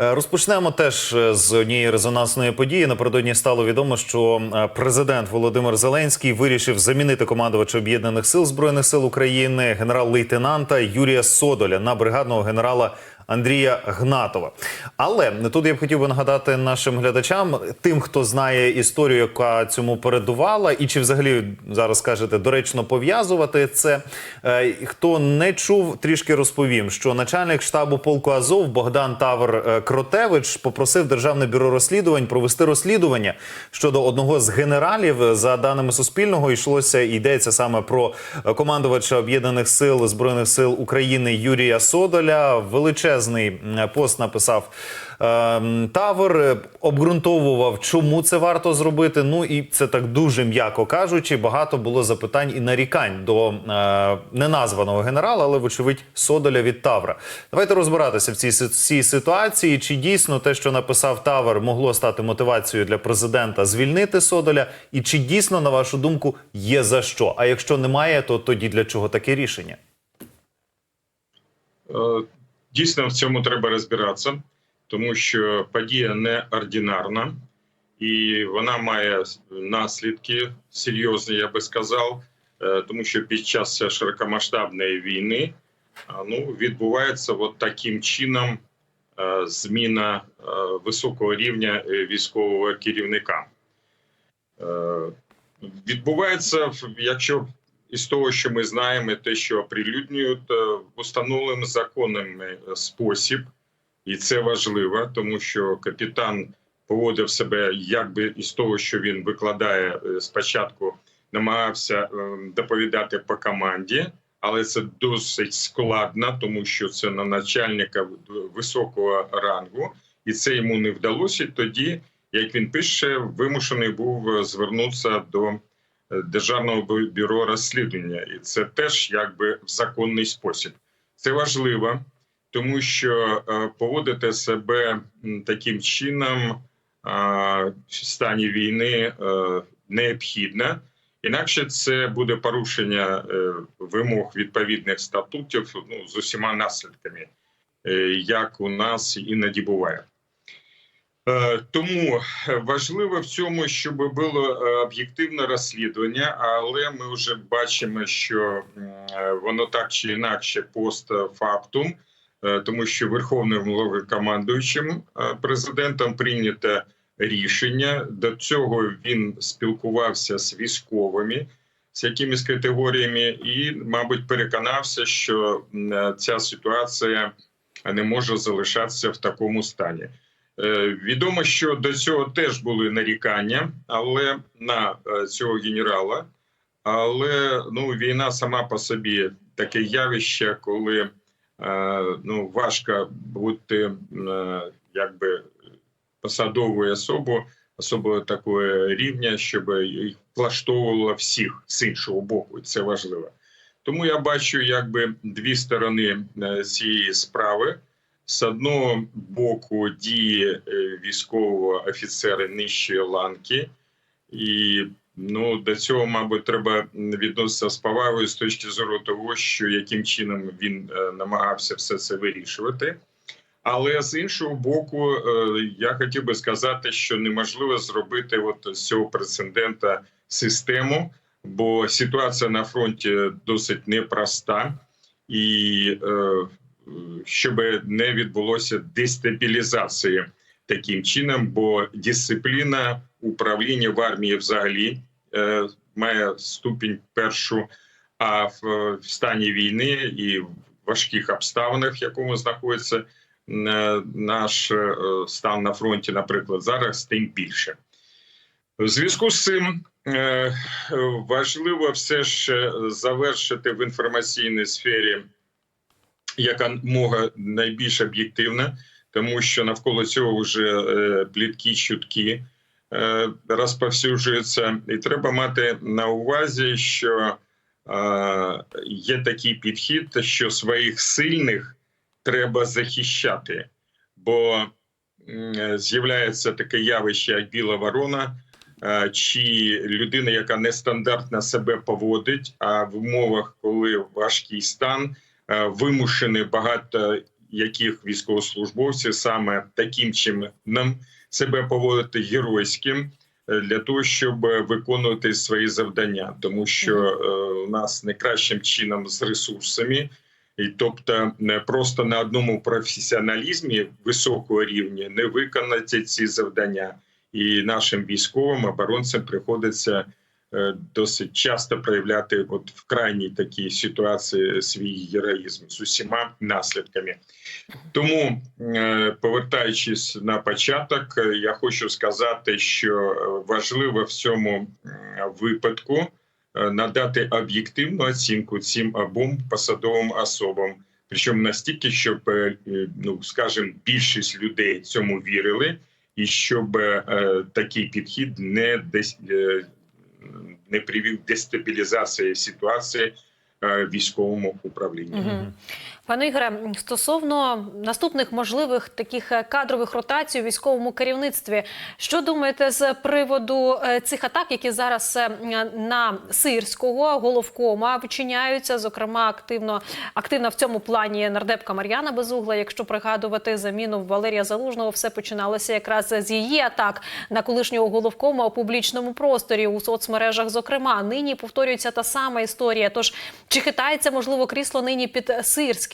Е, Розпочнемо теж е, з однієї резонансної події. Напередодні стало відомо, що е, президент Володимир Зеленський вирішив замінити командувача об'єднаних сил збройних сил України генерал-лейтенанта Юрія Содоля на бригадного генерала Андрія Гнатова. Але тут я б хотів би нагадати нашим глядачам, тим, хто знає історію, яка цьому передувала, і чи взагалі зараз скажете доречно пов'язувати це. Е, Хто не чув, трішки розповім, що начальник штабу полку Азов Богдан Тавр е, Кротевич попросив Державне бюро розслідувань провести розслідування щодо одного з генералів. За даними Суспільного, йшлося йдеться саме про командувача об'єднаних сил збройних сил України Юрія Содоля. Величезний пост написав. Ем, Тавр е, обґрунтовував, чому це варто зробити. Ну і це так дуже м'яко кажучи. Багато було запитань і нарікань до е, неназваного генерала, але вочевидь Содоля від Тавра. Давайте розбиратися в цій, цій ситуації. Чи дійсно те, що написав Тавр, могло стати мотивацією для президента звільнити Содоля? І чи дійсно, на вашу думку, є за що? А якщо немає, то тоді для чого таке рішення? Дійсно, в цьому треба розбиратися, тому що подія неординарна і вона має наслідки серйозні, я би сказав, е, тому що під час широкомасштабної війни ну, відбувається от таким чином е, зміна е, високого рівня військового керівника. Відбувається, якщо із того, що ми знаємо, те, що оприлюднюють е, в установлений законним е, спосіб, і це важливо, тому що капітан поводив себе якби із того, що він викладає е, спочатку, намагався доповідати по команді, але це досить складно, тому що це на начальника високого рангу, і це йому не вдалося. Тоді, як він пише, вимушений був звернутися до Державного бюро розслідування, і це теж якби в законний спосіб. Це важливо, тому що е, поводити себе таким чином е, в стані війни е, необхідно. Інакше це буде порушення е, вимог відповідних статутів ну, з усіма наслідками, е, як у нас іноді буває. Е, Тому важливо в цьому, щоб було е, об'єктивне розслідування, але ми вже бачимо, що е, воно так чи інакше постфактум, е, тому що верховним головнокомандуючим е, президентом прийнято рішення. До цього він спілкувався з військовими, з якимись категоріями, і, мабуть, переконався, що е, ця ситуація не може залишатися в такому стані. Е, Відомо, що до цього теж були нарікання, але на е, цього генерала. Але ну, війна сама по собі таке явище, коли е, ну, важко бути якби посадовою особою, особою такого рівня, щоб їх влаштовувало всіх з іншого боку. Це важливо. Тому я бачу якби дві сторони цієї справи. З одного боку дії е, військового офіцера нижчої ланки, і ну до цього, мабуть, треба відноситися з повагою з точки зору того, що яким чином він е, намагався все це вирішувати. Але з іншого боку, е, я хотів би сказати, що неможливо зробити от з цього прецедента систему, бо ситуація на фронті досить непроста і. Щоб не відбулося дестабілізації таким чином, бо дисципліна управління в армії взагалі е, має ступінь першу, а в, стані війни і в важких обставинах, в якому знаходиться е, наш е, стан на фронті, наприклад, зараз тим більше. В зв'язку з цим важливо все ж завершити в інформаційній сфері яка мога найбільш об'єктивна, тому що навколо цього вже е, плітки, чутки е, розповсюджуються, і треба мати на увазі, що е, є такий підхід, що своїх сильних треба захищати, бо з'являється таке явище, як біла ворона. е, Чи людина, яка нестандартно себе поводить, а в умовах, коли важкий стан, е, вимушений багато яких військовослужбовці саме таким чином себе поводити геройським е, для того, щоб виконувати свої завдання, тому що е, у нас найкращим чином з ресурсами. І тобто не просто на одному професіоналізмі високого рівня не виконати ці завдання, і нашим військовим оборонцям приходиться досить часто проявляти от в крайній такій ситуації свій героїзм з усіма наслідками. Тому, е, повертаючись на початок, е, я хочу сказати, що е, важливо в цьому випадку е, надати об'єктивну оцінку цим обом посадовим особам. Причому настільки, щоб е, е, ну скажімо, більшість людей цьому вірили, і щоб е, такий підхід не десь е, не привів дестабілізації ситуації е, військовому управлінні. Пане Ігоре, стосовно наступних можливих таких е, кадрових ротацій у військовому керівництві, що думаєте з приводу е, цих атак, які зараз е, на сирського головкома вчиняються? Зокрема, активно активна в цьому плані нардепка Мар'яна Безугла. Якщо пригадувати заміну Валерія Залужного, все починалося якраз з її атак на колишнього головкома у публічному просторі у соцмережах. Зокрема, нині повторюється та сама історія. Тож чи хитається можливо крісло нині під сирським?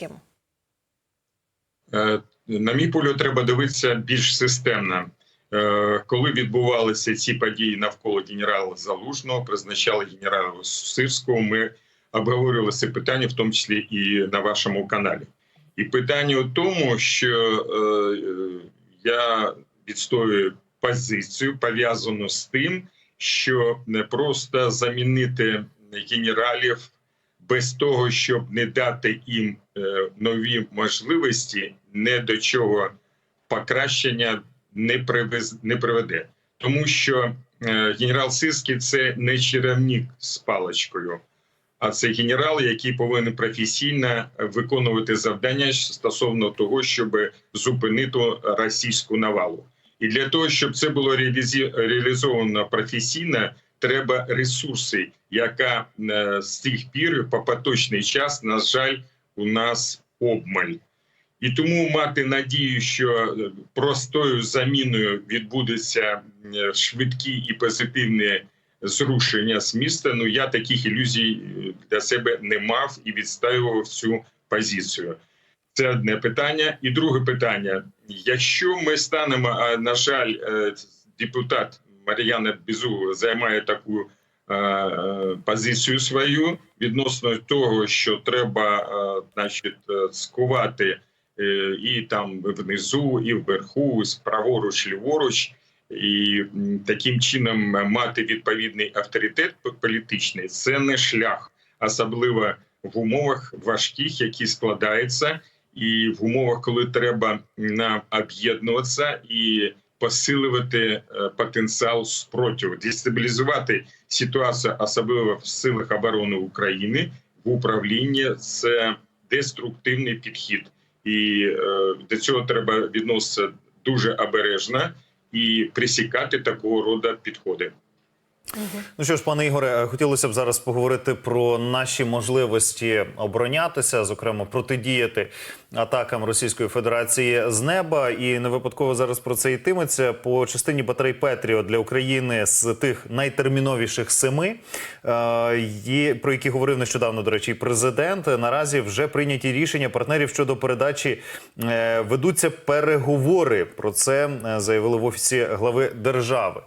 Е, На мій погляд, треба дивитися більш системно. Е, Коли відбувалися ці події навколо генерала Залужного, призначали генерала Сирського, ми обговорювали це питання, в тому числі і на вашому каналі. І питання у тому, що е, я відстоюю позицію пов'язану з тим, що не просто замінити генералів без того, щоб не дати їм нові можливості, не до чого покращення не привез, не приведе, тому що е, генерал Сирський – це не чарівник з паличкою, а це генерал, який повинен професійно виконувати завдання стосовно того, щоб зупинити російську навалу. І для того, щоб це було реалізовано професійно, треба ресурси, яка е, з тих пір по поточний час, на жаль, у нас обмаль. І тому мати надію, що е, простою заміною відбудеться е, швидкі і позитивні зрушення з міста. Ну я таких ілюзій е, для себе не мав і відстоював цю позицію. Це одне питання. І друге питання: якщо ми станемо, а на жаль, депутат Мар'яна Безугла займає таку позицію свою відносно того, що треба, е, значить, е, скувати е, і там внизу, і вверху, праворуч, ліворуч, і таким чином мати відповідний авторитет політичний, це не шлях, особливо в умовах важких, які складаються, і в умовах, коли треба нам об'єднуватися і посилювати е, потенціал спротиву, дестабілізувати ситуацію, особливо в силах оборони України в управлінні. Це деструктивний підхід, і е, до цього треба відноситися дуже обережно і присікати такого роду підходи. Ну що ж, пане Ігоре, хотілося б зараз поговорити про наші можливості оборонятися, зокрема протидіяти атакам Російської Федерації з неба. І не випадково зараз про це йтиметься по частині батарей Петріо для України з тих найтерміновіших семи, е, про які говорив нещодавно, до речі, президент. Наразі вже прийняті рішення партнерів щодо передачі. Е, Ведуться переговори. Про це е, заявили в офісі глави держави.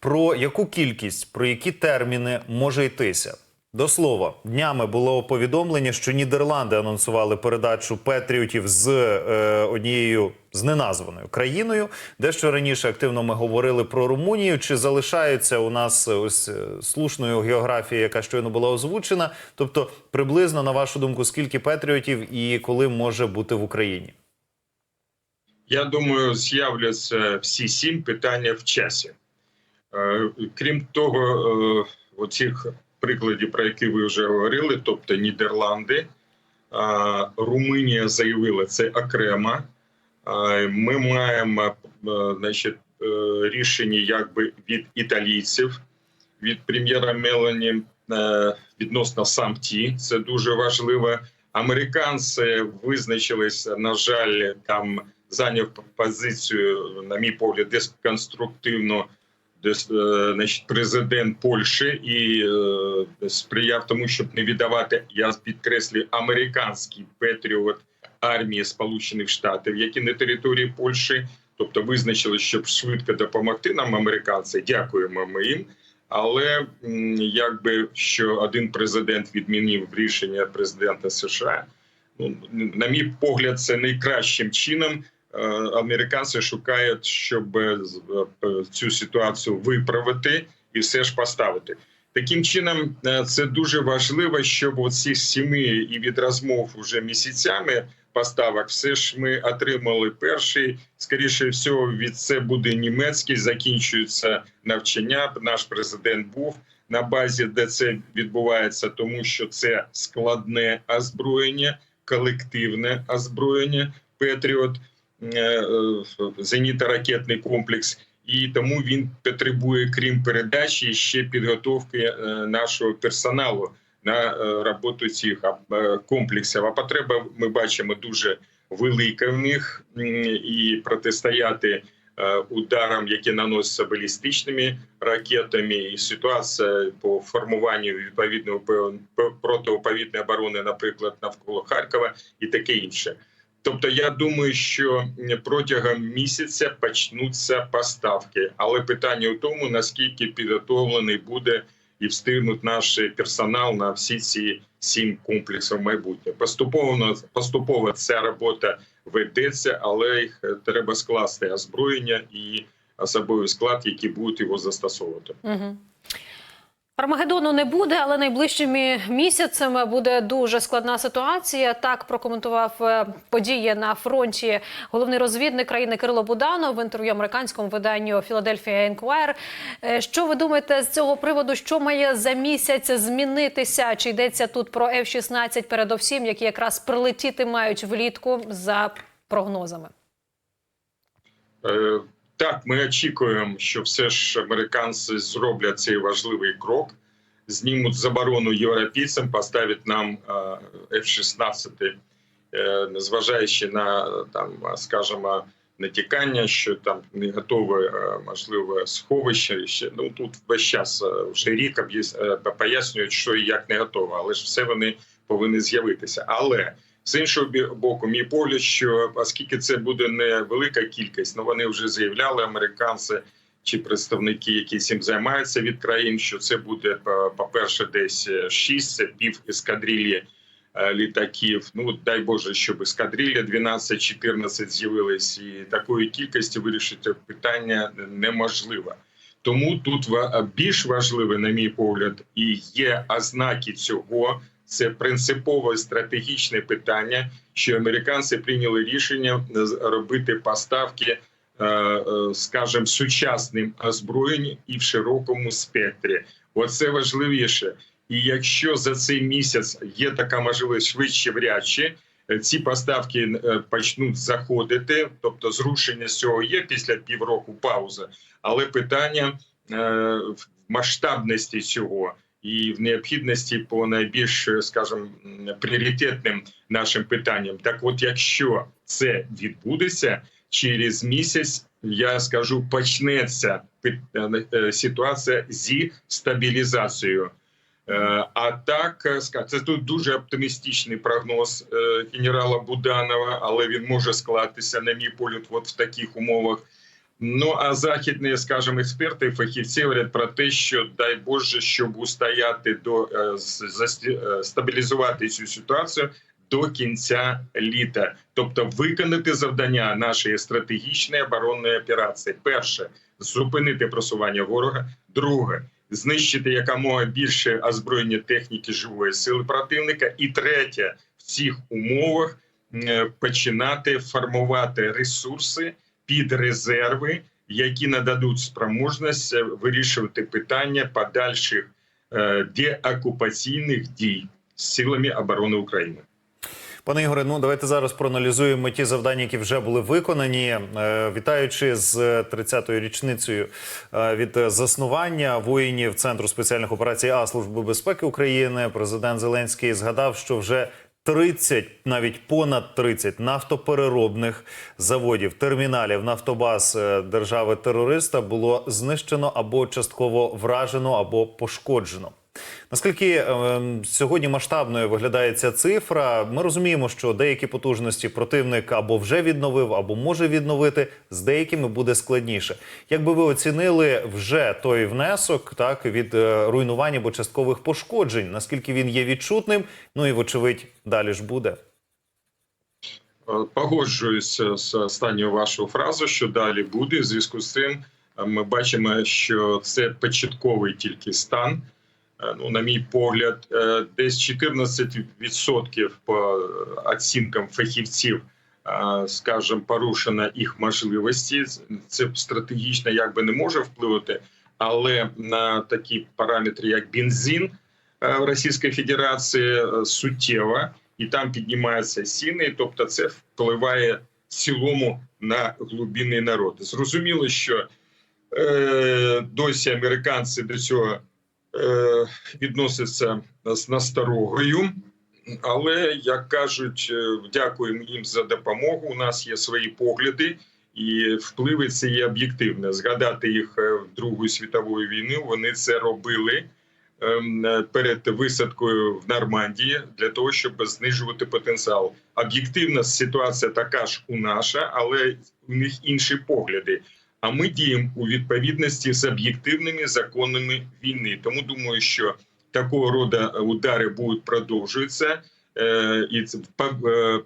Про яку кількість, про які терміни може йтися? До слова, днями було повідомлення, що Нідерланди анонсували передачу Петріотів з е, однією з неназваною країною. Дещо раніше активно ми говорили про Румунію. Чи залишається у нас ось е, слушною географія, яка щойно була озвучена? Тобто, приблизно на вашу думку, скільки Петріотів і коли може бути в Україні? Я думаю, з'являться всі сім питання в часі. Е, Крім того, е, оцих прикладів, про які ви вже говорили, тобто Нідерланди, е, Румунія заявила це окремо. Ми маємо значить, рішення якби від італійців, від прем'єра Мелані відносно самті. Це дуже важливо. Американці визначились, на жаль, там зайняв позицію, на мій погляд, десконструктивно дес- е, значить, президент Польщі і е, сприяв тому, щоб не віддавати, я підкреслюю, американський патріот армії Сполучених Штатів, які на території Польщі, тобто визначили, щоб швидко допомогти нам, американці. Дякуємо ми їм. Але якби що один президент відмінив рішення президента США, ну на мій погляд, це найкращим чином. Е, Американці шукають, щоб е, е, цю ситуацію виправити і все ж поставити. Таким чином, це дуже важливо, щоб оці сіми і від розмов уже місяцями поставок, все ж ми отримали перший. Скоріше всього, від це буде німецький. Закінчується навчання. Наш президент був на базі, де це відбувається, тому що це складне озброєння, колективне озброєння. Петріот зенітно-ракетний комплекс. І тому він потребує, крім передачі, ще підготовки е, нашого персоналу на е, роботу цих е, комплексів. А потреба ми бачимо дуже велика в них і протистояти е, ударам, які наносяться балістичними ракетами, і ситуація по формуванню відповідної протиповітряної оборони, наприклад, навколо Харкова, і таке інше. Тобто, я думаю, що протягом місяця почнуться поставки, але питання у тому, наскільки підготовлений буде і встигнуть наш персонал на всі ці сім комплексів майбутнього. Поступово поступово ця робота ведеться, але їх е, треба скласти озброєння і особовий склад, які будуть його застосовувати. Угу. Армагеддону не буде, але найближчими місяцями буде дуже складна ситуація. Так прокоментував е, події на фронті головний розвідник країни Кирило Буданов в інтерв'ю американському виданню Philadelphia Inquirer. Е, Що ви думаєте з цього приводу? Що має за місяць змінитися? Чи йдеться тут про F-16 передовсім, які якраз прилетіти мають влітку за прогнозами? Е, Так, ми очікуємо, що все ж американці зроблять цей важливий крок, знімуть заборону європейцям, поставлять нам е, F-16, е, незважаючи на там, скажімо, натякання, що там не готове е, можливе сховище. Ще ну тут весь час вже рік пояснюють, що і як не готово, але ж все вони повинні з'явитися. Але з іншого боку, мій погляд, що оскільки це буде невелика кількість, ну вони вже заявляли американці чи представники, які цим займаються від країн, що це буде по- по-перше, десь 6, це пів ескадрилі е, літаків. Ну дай Боже, щоб ескадрилля 12-14 з'явились, і такої кількості вирішити питання неможливо. Тому тут більш важливе, на мій погляд, і є ознаки цього. Це принципове стратегічне питання, що американці прийняли рішення з- робити поставки, е, е, скажімо, сучасним озброєнням і в широкому спектрі. Оце важливіше. І якщо за цей місяць є така можливість швидше врядчі, е, ці поставки е, почнуть заходити, тобто зрушення з цього є після півроку паузи, але питання е, в масштабності цього і в необхідності по найбільш, скажімо, пріоритетним нашим питанням. Так, от, якщо це відбудеться через місяць, я скажу, почнеться е, е, ситуація зі стабілізацією. Е, А так це тут дуже оптимістичний прогноз генерала Буданова, але він може скластися, на мій погляд, от в таких умовах. Ну а західні, скажімо, експерти і фахівці говорять про те, що дай Боже, щоб устояти до е, е, стабілізувати цю ситуацію до кінця літа, тобто виконати завдання нашої стратегічної оборонної операції. Перше зупинити просування ворога. Друге знищити якомога більше озброєння техніки живої сили противника. І третє в цих умовах е, починати формувати ресурси під резерви, які нададуть спроможність вирішувати питання подальших е, деокупаційних дій з силами оборони України. Пане Ігоре, ну давайте зараз проаналізуємо ті завдання, які вже були виконані. Е, Вітаючи з 30-ю річницею е, від заснування воїнів Центру спеціальних операцій А Служби безпеки України, президент Зеленський згадав, що вже 30, навіть понад 30 нафтопереробних заводів, терміналів, нафтобаз е, держави-терориста було знищено або частково вражено, або пошкоджено. Наскільки е, сьогодні масштабною виглядає ця цифра, ми розуміємо, що деякі потужності противник або вже відновив, або може відновити. З деякими буде складніше. Як би ви оцінили вже той внесок, так від е, руйнування або часткових пошкоджень? Наскільки він є відчутним? Ну і вочевидь, далі ж буде. Е, Погоджуюся з останньою вашою фразою, що далі буде. В зв'язку з цим е, ми бачимо, що це початковий тільки стан. Е, Ну, на мій погляд, е, десь 14% по оцінкам фахівців, е, скажімо, порушено їх можливості. Це стратегічно якби не може впливати, але на такі параметри, як бензин в Російській Федерації, суттєво і там піднімаються ціни, тобто це впливає в цілому на глибинний народ. Зрозуміло, що е, досі американці до цього е, відносяться з насторогою, але як кажуть, е, дякуємо їм за допомогу. У нас є свої погляди. І впливи це є об'єктивне. Згадати їх е, в Другу світову війну. Вони це робили ем, перед висадкою в Нормандії для того, щоб знижувати потенціал. Об'єктивна ситуація така ж у наша, але у них інші погляди. А ми діємо у відповідності з об'єктивними законами війни. Тому думаю, що такого роду удари будуть продовжуватися, Е, і е,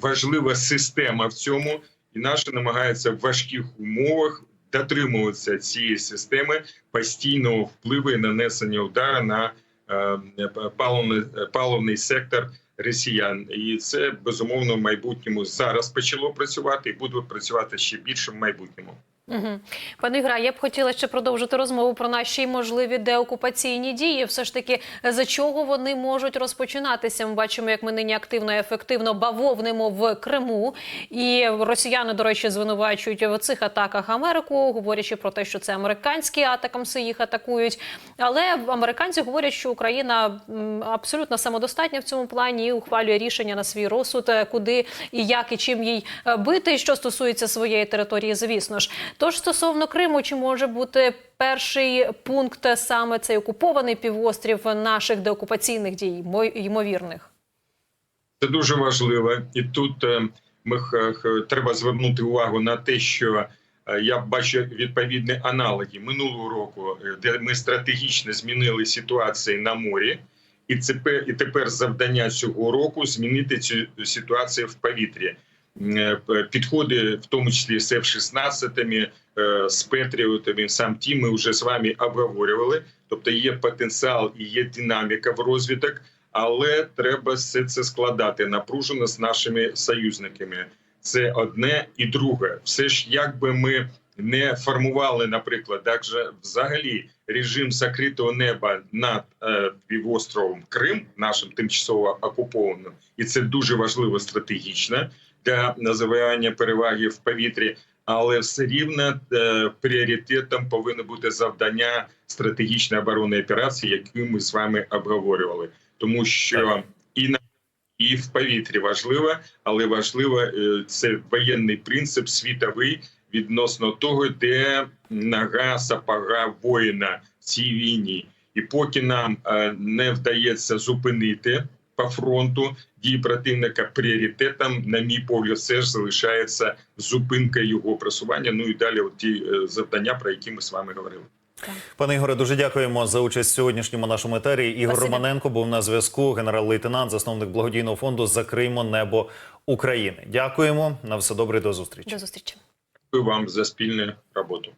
важлива система в цьому. І наші намагаються в важких умовах дотримуватися цієї системи постійного впливу і нанесення удару на е, паливний, паливний сектор росіян. І це безумовно в майбутньому зараз почало працювати і буде працювати ще більше в майбутньому. Угу. Пане Ігра, я б хотіла ще продовжити розмову про наші можливі деокупаційні дії. Все ж таки, за чого вони можуть розпочинатися? Ми бачимо, як ми нині активно і ефективно бавовнимо в Криму. І росіяни, до речі, звинувачують в цих атаках Америку, говорячи про те, що це американські атакамси їх атакують. Але американці говорять, що Україна абсолютно самодостатня в цьому плані і ухвалює рішення на свій розсуд, е, куди і як і чим їй е, бити. Що стосується своєї території, звісно ж. Тож стосовно Криму, чи може бути перший пункт саме цей окупований півострів наших деокупаційних дій, мо- ймовірних? Це дуже важливо, і тут е, ми треба звернути увагу на те, що е, я бачу відповідні аналоги минулого року, е, де ми стратегічно змінили ситуацію на морі, і тепер завдання цього року змінити цю ситуацію в повітрі. Е, Підходи, в тому числі з F-16, е, з Петріотами, сам ті ми вже з вами обговорювали. Тобто є потенціал і є динаміка в розвиток але треба все це складати напружено з нашими союзниками. Це одне і друге. Все ж, якби ми не формували, наприклад, так же взагалі режим закритого неба над е, півостровом Крим, нашим тимчасово окупованим, і це дуже важливо стратегічно для називання переваги в повітрі. Але все рівно е, пріоритетом повинно бути завдання стратегічної оборонної операції, яку ми з вами обговорювали тому що і на і в повітрі важливо, але важливо е, це воєнний принцип світовий відносно того, де нога сапога воїна в цій війні. І поки нам е, не вдається зупинити по фронту дії противника пріоритетом, на мій погляд, все ж залишається зупинка його просування. Ну і далі от ті е, завдання, про які ми з вами говорили. Пане Ігоре, дуже дякуємо за участь в сьогоднішньому нашому етері. Ігор Спасибі. Романенко був на зв'язку, генерал-лейтенант, засновник благодійного фонду Закриймо небо України. Дякуємо. На все добре, до зустрічі. До зустрічі. Дякую вам за спільну роботу.